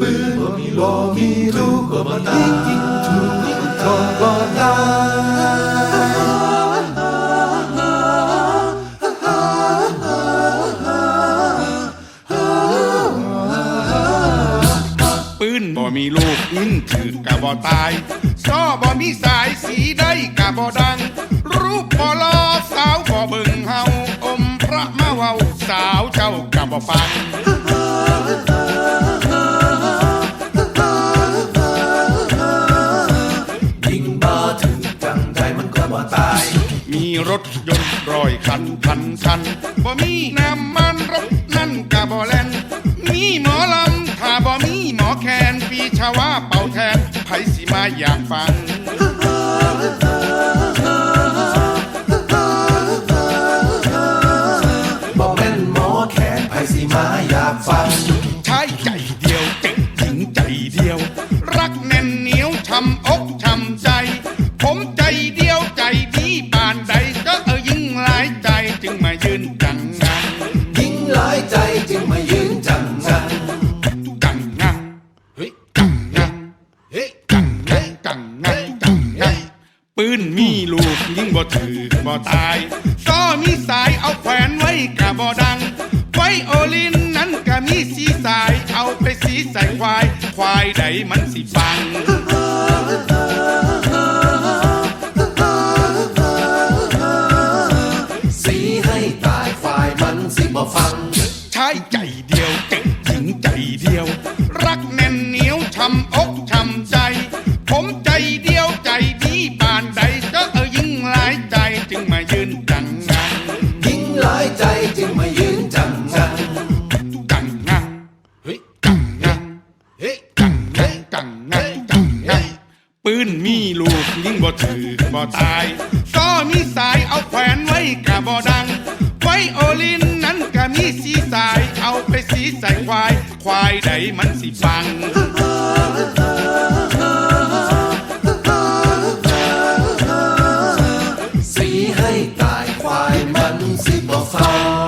ปืนบ่มีโลมีลูกข์ก็บ่ตายยิงถูกยิงทองก็ตายปืนบ่มีลูกยิงถือกะบ่ตายซ้อบ่มีสายสีได้กะบ่ดัง รูปบ่ลอสาวบ่เบิ่งเฮาอมพระมาเว้าสาวเจ้ากะบ่ฟัง รถยนต์ร้อยคันพันคันบ่มีน้ำมันรถนั่นกะบ่แล่นมีหมอลำถ้าบ่มีหมอแคนปีชาวาเป่าแทนไผสิมาอยากฟังบ่แม่นหมอแขนไผสิมาอยากฟังใช้ใจเดียวเจ็บหญิงใจเดียว รักแน่นเหนียวช้ำอกช้ำใจ ผมใจเดียว จังงังปืนมีลูกยิงบ่ถือบ่ตายก็มีสายเอาแขวนไว้กะบ่ดัง ไว้โอลินนั้นก็มีสีสาย เอาไปสีใส่ควาย ควายใดมันสิฟังสีให้ตายฝ่ายมันสิบ่ฟังใช้ใจเดียวเจ็บหญิงใจเดียว รักแน่นเหนียวช้ำอกช้ำใจังงังกังงังปืนมีลูกยิงบ่ถือบ่ตายก็มีสายเอาแขวนไว้กะบ่ดัง ไว้โอลินนั้นกะมีสีสาย เอาไปสีใส่ควาย ควายใดมันสิฟังสีให้ตายควายมันสิบ่ฟัง